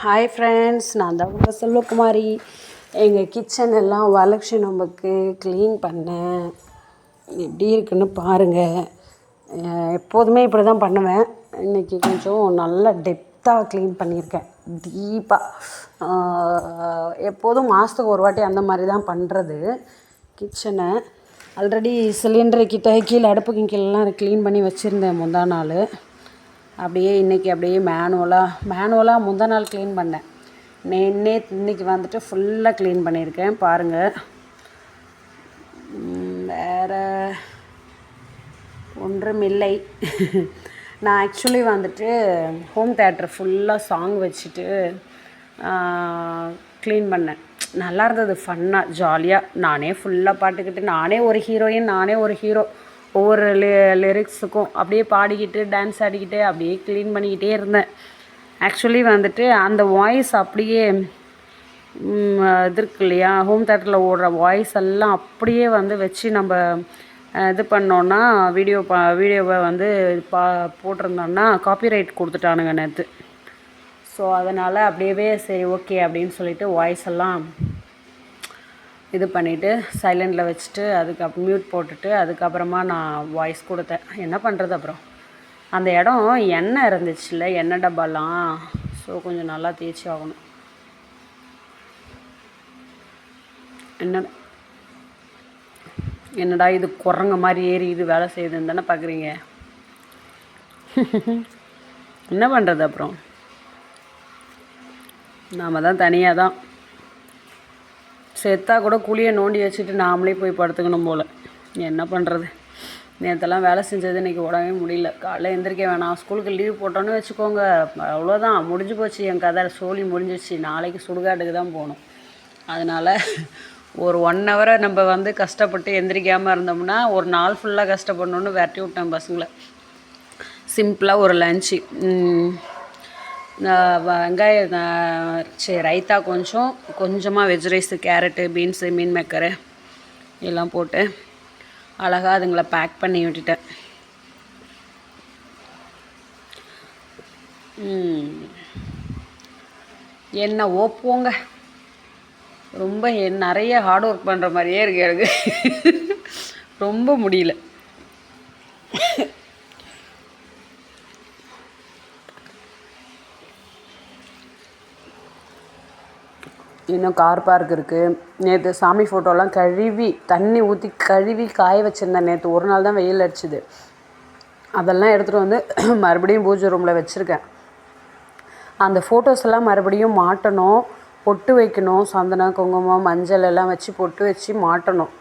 Hi friends நான் தான் உங்கள் செல்வகுமாரி. எங்கள் கிச்சன் எல்லாம் வரலட்சுமி நோம்புக்கு க்ளீன் பண்ணேன். எப்படி இருக்குன்னு பாருங்கள் எப்போதுமே இப்படி தான் பண்ணுவேன். இன்றைக்கி கொஞ்சம் நல்லா டெப்த்தாக க்ளீன் பண்ணியிருக்கேன். டீப்பாக எப்போதும் மாதத்துக்கு ஒரு வாட்டி அந்த மாதிரி தான் பண்ணுறது கிச்சனை ஆல்ரெடி சிலிண்டர் கிட்ட கீழே அடுப்புக்கு கீழெலாம் க்ளீன் பண்ணி வச்சுருந்தேன் முந்தா நாள். அப்படியே இன்றைக்கி அப்படியே மேனுவலாக மேனுவலாக முந்த நாள் க்ளீன் பண்ணேன். நே நேற்று இன்றைக்கி வந்துட்டு ஃபுல்லாக க்ளீன் பண்ணியிருக்கேன். பாருங்கள் வேறு ஒன்றுமில்லை. நான் ஆக்சுவலி வந்துட்டு ஹோம் தேட்டர் ஃபுல்லாக சாங் வச்சுட்டு க்ளீன் பண்ணேன். நல்லா இருந்தது ஃபன்னாக ஜாலியாக நானே ஃபுல்லாக பாட்டுக்கிட்டு நானே ஒரு ஹீரோயின் நானே ஒரு ஹீரோ ஒவ்வொரு லி லிரிக்ஸுக்கும் அப்படியே பாடிக்கிட்டு டான்ஸ் ஆடிக்கிட்டு அப்படியே க்ளீன் பண்ணிக்கிட்டே இருந்தேன். ஆக்சுவலி வந்துட்டு அந்த வாய்ஸ் அப்படியே இது இருக்கு இல்லையா ஹோம் தேட்டரில் ஓடுற வாய்ஸ் எல்லாம் அப்படியே வந்து வச்சு நம்ம இது பண்ணோன்னா வீடியோ பா வீடியோவை வந்து பா போட்டிருந்தோன்னா காப்பிரைட் கொடுத்துட்டானுங்க நேற்று ஸோ அதனால் அப்படியே சரி ஓகே அப்படின்னு சொல்லிட்டு வாய்ஸ் எல்லாம் இது பண்ணிவிட்டு சைலண்டில் வச்சுட்டு அதுக்கு மியூட் போட்டுட்டு அதுக்கப்புறமா நான் வாய்ஸ் கொடுத்தேன். என்ன பண்ணுறது அப்புறம்? அந்த இடம் எண்ணெய் இருந்துச்சுல்ல எண்ணெய் டப்பாலாம். ஸோ கொஞ்சம் நல்லா தேய்ச்சி ஆகணும். என்ன? என்னடா இது குரங்க மாதிரி ஏறி இது வேலை செய்யுதுன்னு தானே பார்க்குறீங்க என்ன பண்ணுறது அப்புறம்? நாம் தான் தனியாக தான். செத்தா கூட குழியை நோண்டி வச்சுட்டு நாமளே போய் படுத்துக்கணும் போல். என்ன பண்ணுறது நேற்றெல்லாம் வேலை செஞ்சது இன்றைக்கி உடவே முடியல. காலைல எந்திரிக்க வேணாம். ஸ்கூலுக்கு லீவ் போட்டோன்னு வச்சுக்கோங்க. அவ்வளோதான் முடிஞ்சு போச்சு என் கதை. சோழி முடிஞ்சிச்சு நாளைக்கு சுடுகாட்டுக்கு தான் போகணும். அதனால் ஒரு ஒன் ஹவரை நம்ம வந்து கஷ்டப்பட்டு எந்திரிக்காமல் இருந்தோம்னா ஒரு நாள் ஃபுல்லாக கஷ்டப்படணுன்னு விரட்டி விட்டேன் பசங்களை சிம்பிளாக ஒரு லஞ்சு வெங்காயம் சரி ரைத்தா கொஞ்சம் கொஞ்சமாக வெஜ் ரைஸு கேரட்டு பீன்ஸு மீன் மேக்கரு எல்லாம் போட்டு அழகாக அதுங்களை பேக் பண்ணி விட்டுட்டேன். என்ன ஓப்போங்க. ரொம்ப என் நிறைய ஹார்ட் ஒர்க் பண்ணுற மாதிரியே இருக்கு எனக்கு. ரொம்ப முடியல. இன்னும் கார் பார்க் இருக்குது நேற்று சாமி ஃபோட்டோலாம் கழுவி தண்ணி ஊற்றி கழுவி காய வச்சுருந்தேன் நேற்று ஒரு நாள் தான் வெயில் அடிச்சுது. அதெல்லாம் எடுத்துகிட்டு வந்து மறுபடியும் பூஜை ரூமில் வச்சுருக்கேன். அந்த ஃபோட்டோஸ் எல்லாம் மறுபடியும் மாட்டணும். பொட்டு வைக்கணும். சந்தனம் குங்குமம் மஞ்சள் எல்லாம் வச்சு பொட்டு வச்சு மாட்டணும்.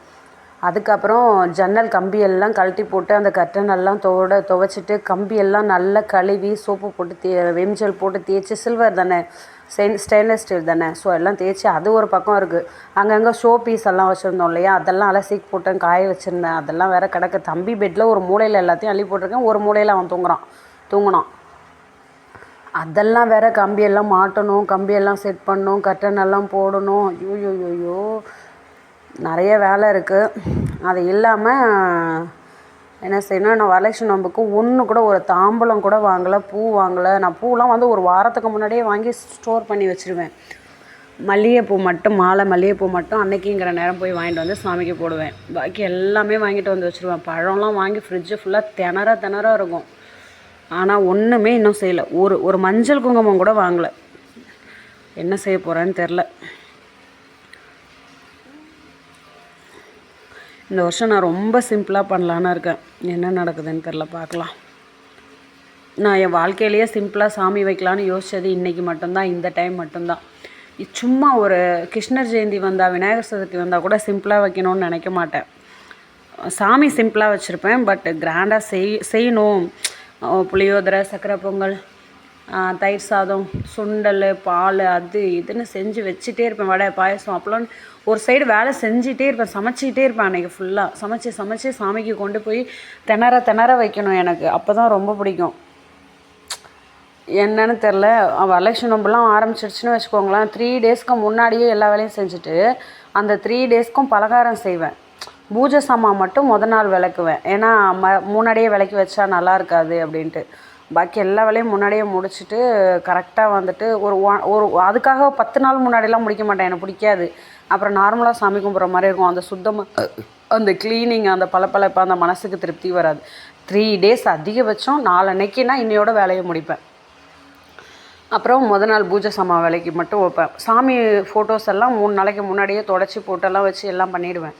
அதுக்கப்புறம் ஜன்னல் கம்பி எல்லாம் கழட்டி போட்டு அந்த கர்டன் எல்லாம் தோட துவைச்சிட்டு கம்பி எல்லாம் நல்லா கழுவி சோப்பு போட்டு தே வெம்ஜல் போட்டு தேய்ச்சி சில்வர் தானே? ஸ்டெயின் ஸ்டெயின்லெஸ் ஸ்டீல் தானே. ஸோ எல்லாம் தேய்ச்சி அது ஒரு பக்கம் இருக்குது அங்கங்கே ஷோ பீஸ் எல்லாம் வச்சுருந்தோம் இல்லையா? அதெல்லாம் அலசி போட்டேன் காய வச்சுருந்தேன். அதெல்லாம் வேறு கிடக்கு. தம்பி பெட்டில் ஒரு மூலையில் எல்லாத்தையும் அள்ளி போட்டிருக்கேன். ஒரு மூலையில் அவன் தூங்குறான். தூங்கினான். அதெல்லாம் வேற கம்பியெல்லாம் மாட்டணும். கம்பியெல்லாம் செட் பண்ணணும். கர்டன் எல்லாம் போடணும். ஐயோ ஐயோ நிறைய வேலை இருக்குது அது இல்லாமல் என்ன செய்யணும் நான் வரலட்சுமி நோம்புக்கு ஒன்று கூட ஒரு தாம்பலம் கூட வாங்கலை பூ வாங்கலை. நான் பூலாம் வந்து ஒரு வாரத்துக்கு முன்னாடியே வாங்கி ஸ்டோர் பண்ணி வச்சுருவேன். மல்லிகைப்பூ மட்டும் மாலை மல்லிகைப்பூ மட்டும் அன்னைக்குங்கிற நேரம் போய் வாங்கிட்டு வந்து சாமிக்கு போடுவேன். பாக்கி எல்லாமே வாங்கிட்டு வந்து வச்சுருவேன். பழம்லாம் வாங்கி ஃப்ரிட்ஜு ஃபுல்லாக திணற திணற இருக்கும். ஆனால் ஒன்றுமே இன்னும் செய்யலை. ஒரு ஒரு மஞ்சள் குங்குமம் கூட வாங்கலை. என்ன செய்ய போகிறேன்னு தெரில இந்த வருஷம் நான் ரொம்ப சிம்பிளாக பண்ணலான்னு இருக்கேன். என்ன நடக்குதுன்னு தெரில பார்க்கலாம். நான் என் வாழ்க்கையிலேயே சிம்பிளாக சாமி வைக்கலான்னு யோசிச்சது இன்றைக்கி மட்டும்தான் இந்த டைம் மட்டும்தான். சும்மா ஒரு கிருஷ்ணர் ஜெயந்தி வந்தால் விநாயகர் சதுர்த்தி வந்தால் கூட சிம்பிளாக வைக்கணும்னு நினைக்க மாட்டேன். சாமி சிம்பிளாக வச்சுருப்பேன் பட் கிராண்டாக செய் செய்யணும். புளியோதரை சக்கரை பொங்கல் தயிர் சாதம் சுண்டல் பால் அது இதுன்னு செஞ்சு வச்சுட்டே இருப்பேன். வடை பாயசம் அப்பெல்லாம் ஒரு சைடு வேலை செஞ்சிட்டே இருப்பேன். சமைச்சிக்கிட்டே இருப்பேன் அன்றைக்கி ஃபுல்லாக சமைச்சு சமைச்சு சாமிக்கு கொண்டு போய் திணற திணற வைக்கணும் எனக்கு. அப்போ தான் ரொம்ப பிடிக்கும். என்னன்னு தெரில வரலட்சுமி நோம்புலாம் ஆரம்பிச்சிடுச்சுன்னு வச்சுக்கோங்களேன். த்ரீ டேஸ்க்கு முன்னாடியே எல்லா வேலையும் செஞ்சுட்டு அந்த த்ரீ டேஸ்க்கும் பலகாரம் செய்வேன். பூஜை சாமான் மட்டும் முத நாள் விளக்குவேன். ஏன்னா ம முன்னாடியே விளக்கி வச்சா நல்லா இருக்காது அப்படின்ட்டு. பாக்கி எல்லா வேலையும் முன்னாடியே முடிச்சுட்டு கரெக்டாக வந்துட்டு ஒரு ஒரு அதுக்காக பத்து நாள் முன்னாடிலாம் முடிக்க மாட்டேன் எனக்கு பிடிக்காது. அப்புறம் நார்மலாக சாமி கும்பிட்ற மாதிரி இருக்கும். அந்த சுத்தமாக அந்த க்ளீனிங் அந்த பளபளப்பு அந்த மனசுக்கு திருப்தி வராது. த்ரீ டேஸ் அதிகபட்சம் நாலன்னைக்குனா இன்னையோட வேலையை முடிப்பேன். அப்புறம் முத நாள் பூஜை சாமான் வேலைக்கு மட்டும் வைப்பேன். சாமி ஃபோட்டோஸ் எல்லாம் மூணு நாளைக்கு முன்னாடியே தொடச்சி போட்டெல்லாம் வச்சு எல்லாம் பண்ணிடுவேன்.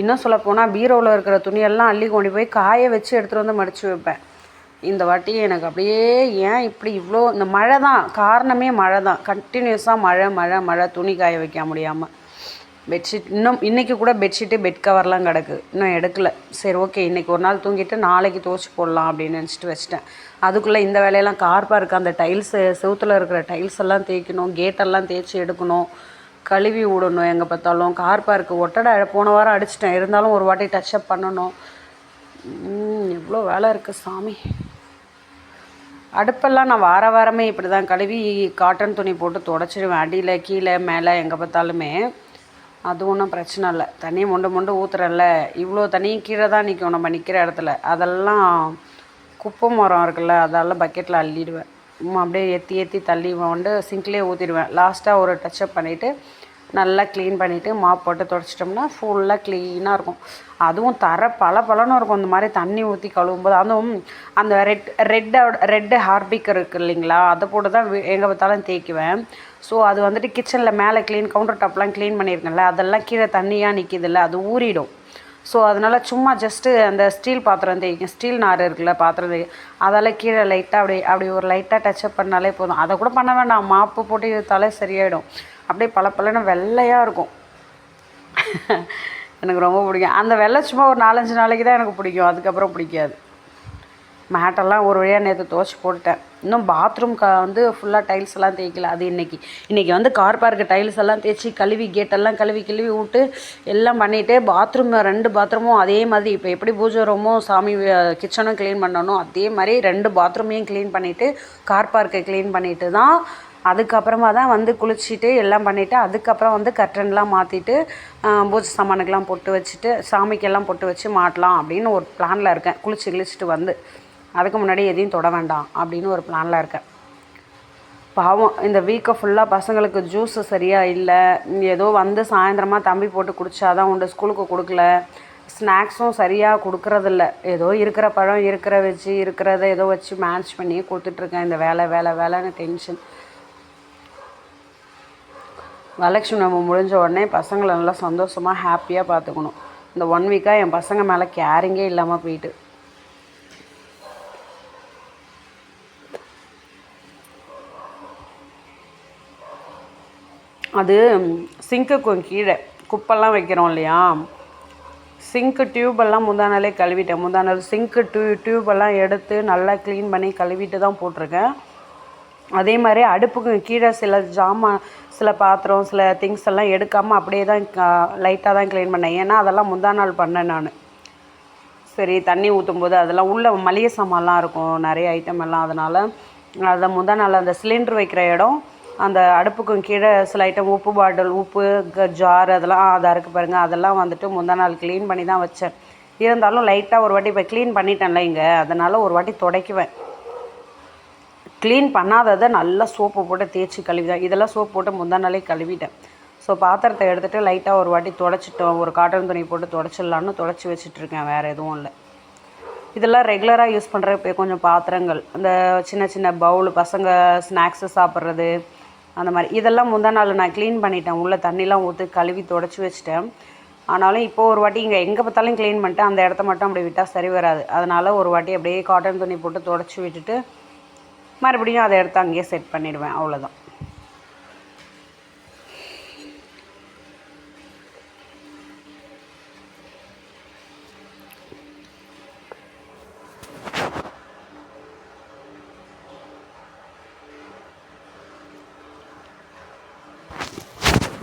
இன்னும் சொல்லப்போனால் பீரோவில் இருக்கிற துணியெல்லாம் அள்ளி கொண்டு போய் காய வச்சு எடுத்துகிட்டு வந்து மடித்து வைப்பேன். இந்த வாட்டி எனக்கு அப்படியே ஏன் இப்படி இவ்வளோ இந்த மழை தான் காரணமே மழை தான் கண்டினியூஸாக மழை மழை மழை துணி காய வைக்க முடியாமல் பெட்ஷீட் இன்னும் இன்றைக்கி கூட பெட்ஷீட்டு பெட் கவர்லாம் கிடக்கு. இன்னும் எடுக்கல. சரி ஓகே இன்றைக்கி ஒரு நாள் தூங்கிட்டு நாளைக்கு துவச்சி போடலாம் அப்படின்னு நினச்சிட்டு வச்சிட்டேன். அதுக்குள்ளே இந்த வேலையெல்லாம் கார் இருக்குது அந்த டைல்ஸு செவுத்தில் இருக்கிற டைல்ஸ் எல்லாம் தேய்க்கணும் கேட்டெல்லாம் தேய்ச்சி எடுக்கணும். கழுவி விடணும் எங்கே பார்த்தாலும். கார் பார்க்கு ஒட்டடை போன வாரம் அடிச்சிட்டேன். இருந்தாலும் ஒரு வாட்டி டச்சப் பண்ணணும். எவ்வளோ வேலை இருக்குது சாமி. அடுப்பெல்லாம் நான் வார வாரமே இப்படி தான் கழுவி காட்டன் துணி போட்டு தொடச்சிடுவேன் அடியில் கீழே மேலே எங்கே பார்த்தாலுமே அது ஒன்றும் பிரச்சனை இல்லை. தண்ணியை மொண்டு மொண்டு ஊற்றுறேன்ல இவ்வளோ தண்ணியும் கீழே தான் நிற்கும் நம்ம நிற்கிற இடத்துல. அதெல்லாம் குப்பை மரம் இருக்குல்ல அதெல்லாம் பக்கெட்டில் அள்ளிடுவேன். அப்படியே ஏற்றி ஏற்றி தள்ளி வந்து சிங்க்லேயே ஊற்றிடுவேன் லாஸ்ட்டாக ஒரு டச்சப் பண்ணிவிட்டு நல்லா க்ளீன் பண்ணிவிட்டு மாப் போட்டு துடைச்சிட்டோம்னா ஃபுல்லாக க்ளீனாக இருக்கும். அதுவும் தர பல பலனும் இருக்கும். இந்த மாதிரி தண்ணி ஊற்றி கழுவும் போது அதுவும் அந்த ரெட் ரெட்டோட ரெட்டு ஹார்பிக் இருக்குது இல்லைங்களா? அதை போட்டு தான் எங்கே பார்த்தாலும் தேய்க்குவேன். ஸோ அது வந்துட்டு கிச்சனில் மேலே க்ளீன் கவுண்டர் டாப்லாம் க்ளீன் பண்ணியிருக்கேன்ல அதெல்லாம் கீழே தண்ணியாக நிற்கிதில்ல அது ஊறிடும். ஸோ அதனால் சும்மா ஜஸ்ட்டு அந்த ஸ்டீல் பாத்திரம் தேய்க்கும் ஸ்டீல் நார் இருக்குல்ல பாத்திரம் தேய் அதால் கீழே லைட்டாக அப்படி அப்படி ஒரு லைட்டாக டச்சப் பண்ணாலே போதும். அதை கூட பண்ண வேண்டாம். மாப்பு போட்டு இழுத்தாலே சரியாயிடும். அப்படியே பல பலன்னு வெள்ளையாக இருக்கும். எனக்கு ரொம்ப பிடிக்கும். அந்த வெள்ளை சும்மா ஒரு நாலஞ்சு நாளைக்கு தான் எனக்கு பிடிக்கும். அதுக்கப்புறம் பிடிக்காது. மேட்டெல்லாம் ஒரு வழியாக நேற்று துவச்சி போட்டுட்டேன். இன்னும் பாத்ரூம் க வந்து ஃபுல்லாக டைல்ஸ் எல்லாம் தேய்க்கல. அது இன்னைக்கு. இன்றைக்கி வந்து கார் பார்க்கு டைல்ஸ் எல்லாம் தேய்ச்சி கழுவி கேட்டெல்லாம் கழுவி கழுவி விட்டு எல்லாம் பண்ணிவிட்டு பாத்ரூம் ரெண்டு பாத்ரூமும் அதே மாதிரி. இப்போ எப்படி பூஜை ரூமும் சாமி கிச்சனும் க்ளீன் பண்ணணும் அதே மாதிரி ரெண்டு பாத்ரூமையும் க்ளீன் பண்ணிவிட்டு கார் பார்க்கை க்ளீன் பண்ணிவிட்டு தான் அதுக்கப்புறமா தான் வந்து குளிச்சுட்டு எல்லாம் பண்ணிவிட்டு அதுக்கப்புறம் வந்து கர்ட்டன்லாம் மாற்றிட்டு பூஜை சாமானுக்கெல்லாம் பொட்டு வச்சுட்டு சாமிக்கெல்லாம் பொட்டு வச்சு மாட்டலாம் அப்படின்னு ஒரு பிளானில் இருக்கேன். குளிச்சு கிழிச்சிட்டு வந்து. அதுக்கு முன்னாடி எதையும் தொட வேண்டாம் அப்படின்னு ஒரு பிளானில் இருக்கேன். பாவம் இந்த வீக்கை ஃபுல்லாக பசங்களுக்கு ஜூஸு சரியாக இல்லை. ஏதோ வந்து சாயந்தரமாக தம்பி போட்டு குடிச்சாதான் உண்டு ஸ்கூலுக்கு கொடுக்கல. ஸ்நாக்ஸும் சரியாக கொடுக்கறதில்ல. ஏதோ இருக்கிற பழம் இருக்கிற வச்சு இருக்கிறத ஏதோ வச்சு மேட்ச் பண்ணி கொடுத்துட்ருக்கேன் இந்த வேலை வேலை வேலைன்னு டென்ஷன் வரலட்சுமி நம்ம முடிஞ்ச உடனே பசங்களை நல்லா சந்தோஷமாக ஹாப்பியாக பார்த்துக்கணும். இந்த ஒன் வீக்காக என் பசங்க மேலே கேரிங்கே இல்லாமல் போயிட்டு. அது சிங்க்குக்கும் கீழே. குப்பெல்லாம் வைக்கிறோம் இல்லையா? சிங்க்கு டியூபெல்லாம் முந்தானாலே கழுவிட்டேன். முந்தானால் சிங்க்கு டியூ டியூபெல்லாம் எடுத்து நல்லா க்ளீன் பண்ணி கழுவிட்டு தான் போட்டிருக்கேன். அதே மாதிரி அடுப்புக்கு கீழே சில ஜாமான் சில பாத்திரம் சில திங்ஸ் எல்லாம் எடுக்காமல் அப்படியே தான் லைட்டாக தான் க்ளீன் பண்ணேன். ஏன்னா அதெல்லாம் முந்தா நாள் பண்ணேன் நான். சரி தண்ணி ஊற்றும் போது அதெல்லாம் உள்ள மளிகை சாமான்லாம் இருக்கும். நிறைய ஐட்டம் எல்லாம் அதனால் அதை முந்தா நாள் அந்த சிலிண்டர் வைக்கிற இடம் அந்த அடுப்புக்கும் கீழே சில ஐட்டம் உப்பு பாட்டில் உப்பு ஜார் அதெல்லாம் அதாக இருக்குது பாருங்கள் அதெல்லாம் வந்துட்டு முந்தா நாள் க்ளீன் பண்ணி தான் வச்சேன். இருந்தாலும் லைட்டாக ஒரு வாட்டி இப்போ க்ளீன் பண்ணிட்டேன்ல இங்கே. அதனால் ஒரு வாட்டி துடைக்குவேன். க்ளீன் பண்ணாததை நல்லா சோப்பு போட்டு தேய்ச்சி கழுவிதான். இதெல்லாம் சோப்பு போட்டு முந்தா நாளே கழுவிட்டேன். ஸோ பாத்திரத்தை எடுத்துகிட்டு லைட்டாக ஒரு வாட்டி துடைச்சிட்டோம். ஒரு காட்டன் துணி போட்டு துடைச்சிடலான்னு துடைச்சி வச்சிட்ருக்கேன். வேறு எதுவும் இல்லை. இதெல்லாம் ரெகுலராக யூஸ் பண்ணுற இப்போ கொஞ்சம் பாத்திரங்கள். அந்த சின்ன சின்ன பவுல் பசங்க ஸ்நாக்ஸு சாப்பிட்றது அந்த மாதிரி. இதெல்லாம் முந்தா நாள் நான் க்ளீன் பண்ணிட்டேன். உள்ளே தண்ணிலாம் ஊற்றி கழுவி தொடச்சி வச்சிட்டேன். ஆனாலும் இப்போ ஒரு வாட்டி இங்கே எங்கே பார்த்தாலும் க்ளீன் பண்ணிட்டு அந்த இடத்த மட்டும் அப்படி விட்டால் சரி வராது. அதனால் ஒரு வாட்டி அப்படியே காட்டன் துணி போட்டு தொடச்சி விட்டுட்டு மறுபடியும் அதை எடுத்து அங்கேயே செட் பண்ணிடுவேன். அவ்வளோதான்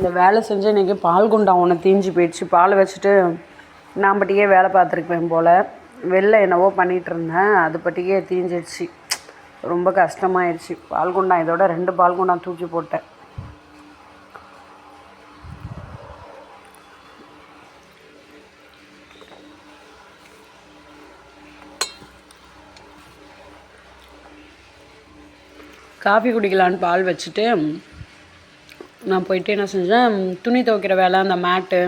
இந்த வேலை செஞ்சு இன்றைக்கி பால் குண்டா ஒன்று தீஞ்சு போயிடுச்சு. பால் வச்சுட்டு நான் பட்டியே வேலை பார்த்துருப்பேன் போல். வெளில என்னவோ பண்ணிகிட்டு இருந்தேன். அது பட்டியே தீஞ்சிடுச்சு. ரொம்ப கஷ்டமாயிடுச்சு பால் குண்டா இதோட ரெண்டு பால் குண்டா தூக்கி போட்டேன். காஃபி குடிக்கலான்னு பால் வச்சுட்டு நான் போயிட்டு என்ன செஞ்சேன் துணி துவைக்கிற வேலை அந்த மேட்டு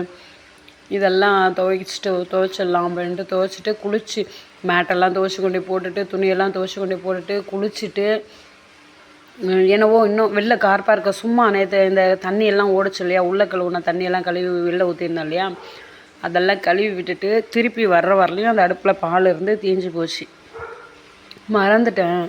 இதெல்லாம் துவைச்சிட்டு துவைச்சிடலாம் அப்படின்ட்டு துவைச்சிட்டு குளிச்சு மேட்டெல்லாம் துவைச்சி கொண்டு போட்டுட்டு துணியெல்லாம் துவைச்சி கொண்டு போட்டுட்டு குளிச்சுட்டு என்னவோ இன்னும் வெளில கார் பார்க்க சும்மா நேற்று இந்த தண்ணியெல்லாம் ஓடிச்சு இல்லையா உள்ளே கழுவுன தண்ணியெல்லாம் கழுவி வெளில ஊற்றிருந்தேன் இல்லையா அதெல்லாம் கழுவி விட்டுட்டு திருப்பி வர்ற வரலையும் அந்த அடுப்பில் பால் இருந்து தீஞ்சு போச்சு. மறந்துட்டேன்.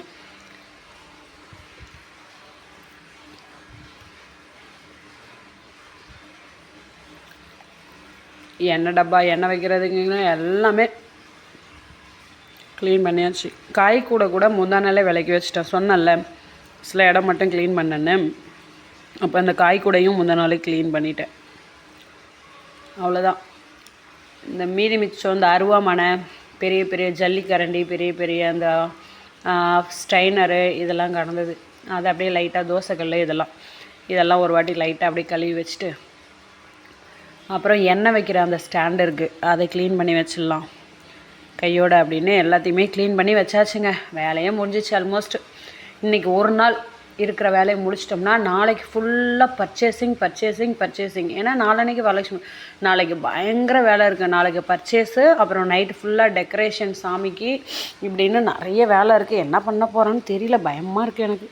எண்ணெய் டப்பா எண்ணெய் வைக்கிறதுங்க எல்லாமே க்ளீன் பண்ணியாச்சு. காய் கூட கூட முந்தா நாளே விலைக்கு வச்சுட்டேன். சொன்னேன்ல சில இடம் மட்டும் க்ளீன் பண்ணேன்னு. அப்போ அந்த காய் கூடையும் முந்தா நாளே க்ளீன் பண்ணிட்டேன். அவ்வளோதான் இந்த மீதி மிச்சம் இந்த அருவாமனை பெரிய பெரிய ஜல்லிக்கரண்டி பெரிய பெரிய அந்த ஸ்ட்ரைனரு இதெல்லாம் கடந்தது அதை அப்படியே லைட்டாக தோசைக்கல் இதெல்லாம். இதெல்லாம் ஒரு வாட்டி லைட்டாக அப்படியே கழுவி வச்சுட்டு அப்புறம் எண்ணெய் வைக்கிற அந்த ஸ்டாண்டு இருக்குது அதை க்ளீன் பண்ணி வச்சிடலாம். கையோட அப்படின்னு எல்லாத்தையுமே க்ளீன் பண்ணி வச்சாச்சுங்க. வேலையே முடிஞ்சிச்சு ஆல்மோஸ்ட் இன்றைக்கி ஒரு நாள் இருக்கிற வேலையை முடிச்சிட்டோம்னா நாளைக்கு ஃபுல்லாக பர்ச்சேசிங் பர்ச்சேசிங் பர்ச்சேசிங் ஏன்னா நாளன்னைக்கு வரலட்சுமி நாளைக்கு பயங்கர வேலை இருக்குது நாளைக்கு பர்ச்சேஸு அப்புறம் நைட்டு ஃபுல்லாக டெக்கரேஷன் சாமிக்கு இப்படின்னு நிறைய வேலை இருக்குது என்ன பண்ண போகிறேன்னு தெரியல. பயமாக இருக்குது எனக்கு.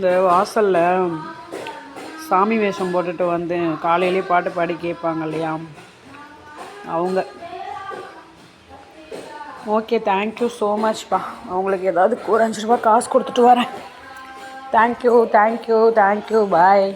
இந்த வாசலில் சாமி வேஷம் போட்டுட்டு வந்து காலையிலே பாட்டு பாடி கேட்பாங்க இல்லையா? அவங்க. ஓகே தேங்க்யூ ஸோ மச்ப்பா அவங்களுக்கு ஏதாவது ஒரு அஞ்சு ரூபா காசு கொடுத்துட்டு வரேன். Thank you thank you thank you bye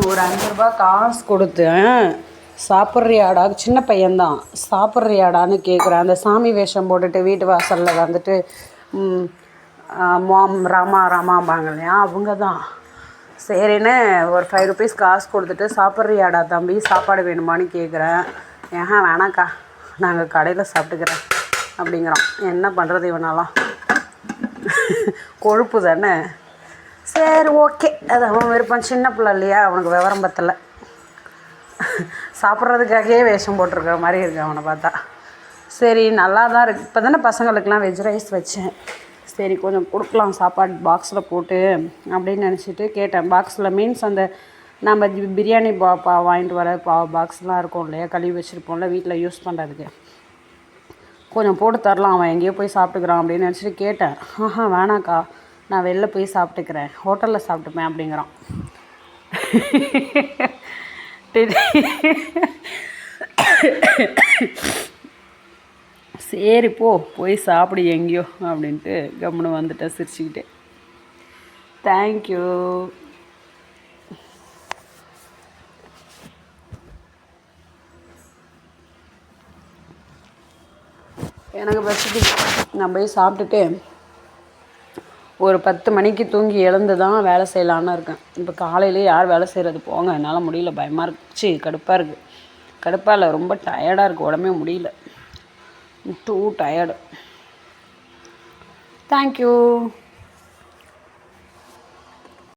ஒரு அஞ்சு ரூபா காசு கொடுத்தேன் சாப்பிட்றியாடா? சின்ன பையன்தான். சாப்பிட்றியாடான்னு கேட்குறேன் அந்த சாமி வேஷம் போட்டுட்டு வீட்டு வாசலில் வந்துட்டு மாம் ராமா ராமாம்பாங்க இல்லையா? அவங்க தான் சரின்னு ஒரு ஃபைவ் ருபீஸ் காசு கொடுத்துட்டு சாப்பிட்றியாடா தம்பி? சாப்பாடு வேணுமான்னு கேட்குறேன் ஏஹா வேணாக்கா. நாங்கள் கடையில் சாப்பிட்டுக்கிறேன் அப்படிங்கிறோம் என்ன பண்ணுறது இவனெல்லாம் கொழுப்பு தானே? சரி ஓகே. அது அவன் விருப்பம். சின்ன பிள்ளை இல்லையா? அவனுக்கு விவரம் பத்தலை. சாப்பிட்றதுக்காகவே வேஷம் போட்டிருக்க மாதிரி இருக்கு அவனை பார்த்தா. சரி நல்லா தான் இருக்கு. இப்போ தானே பசங்களுக்கெலாம் வெஜ் ரைஸ் வச்சேன். சரி கொஞ்சம் கொடுக்கலாம். சாப்பாடு பாக்ஸில் போட்டு அப்படின்னு நினச்சிட்டு கேட்டேன். பாக்ஸில் மீன்ஸ் அந்த நம்ம பிரியாணி பா பா வாங்கிட்டு வர பா பாக்ஸ்லாம் இருக்கும் இல்லையா? கழுவி வச்சுருப்போம்ல வீட்டில் யூஸ் பண்ணுறதுக்கு கொஞ்சம் போட்டு தரலாம். அவன் எங்கேயோ போய் சாப்பிட்டுக்கிறான் அப்படின்னு நினச்சிட்டு கேட்டேன். ஆஹா வேணாக்கா. நான் வெளில போய் சாப்பிட்டுக்கிறேன். ஹோட்டலில் சாப்பிட்டுப்பேன் அப்படிங்கிறான். சரி போ. போய் சாப்பிடு எங்கேயோ அப்படின்ட்டு கம்முன்னு வந்துட்டேன் சிரிச்சுக்கிட்டே. தேங்க்யூ எனக்கு பசிக்குது நான் போய் சாப்பிட்டுட்டு ஒரு பத்து மணிக்கு தூங்கி எழுந்து தான் வேலை செய்யலான்னு இருக்கேன். இப்போ காலையிலே யார் வேலை செய்கிறது போங்க. என்னால் முடியல. பயமாக இருந்துச்சு கடுப்பாக இருக்குது கடுப்பாக இல்லை. ரொம்ப டயர்டாக இருக்குது உடம்பே முடியல. Two tired thank you